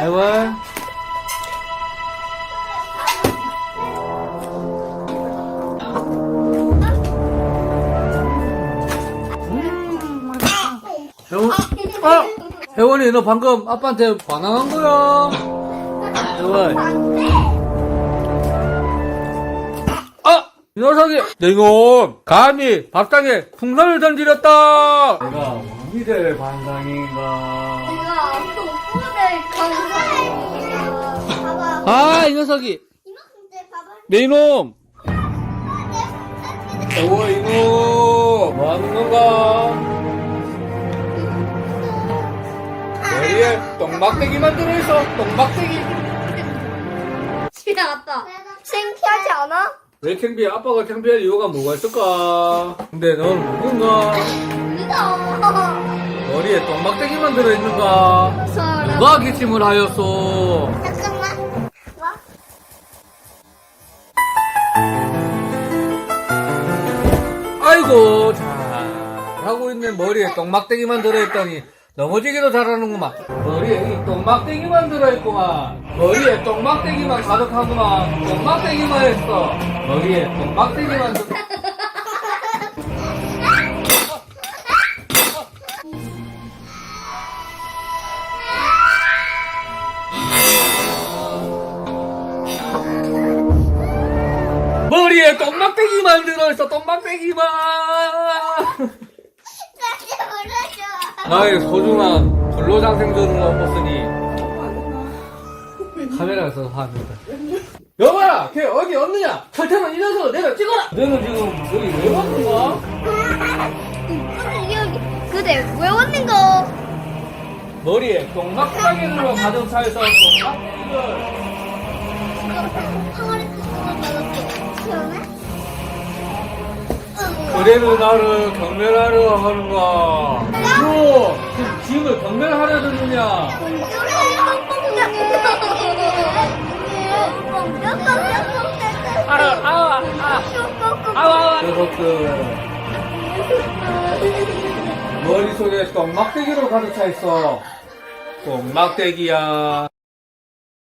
해월. 혜원, 아! 혜원이, 너 방금 아빠한테 반항한 거야. 혜원. 아! 이 녀석이, 내 이놈, 감히 밥상에 풍선을 던지렸다! 내가 될 반상인가. 내가 오빠들 감사해요. 봐봐. 아, 이 녀석이, 이만큼째 봐봐. 내 이놈! 혜원, 이놈! 뭐 하는 건가? 머리에 똥막대기만 들어있어, 똥막대기. 집에 왔다. 창피하지 않아? 왜 창피해? 아빠가 창피할 이유가 뭐가 있을까? 근데 넌 누군가? 믿어. 머리에 똥막대기만 들어있는가? 서로. 누가 기침을 하였소? 잠깐만. 와. 아이고, 잘 하고 있는 머리에 똥막대기만 들어있다니 넘어지기도 잘하는구만. 머리에 이 똥막대기만 들어있구만. 머리에 똥막대기만 가득하구만. 똥막대기만 했어. 머리에 똥막대기만 들... 머 리에 똥막대기만 들어있어. 똥막대기만. 같이 불러줘. 나의 소중한 불로장생들을 없었으니 카메라에서 합니다. 여봐라, 걔 어디 없느냐? 탈퇴만 이 녀석을 내가 찍어라. 너는 지금 여기 왜 왔는 거야? 여기 그대 왜 왔는 거? 머리에 가득 차있어 똥막대기를. 항아리 그래도 나를 경멸하려 하는가? 너 지금 지금을 경멸하려 드느냐? 알아, 아, 아, 아, 녀석들. 머릿속에 똥막대기로 가득 차 있어. 똥막대기야.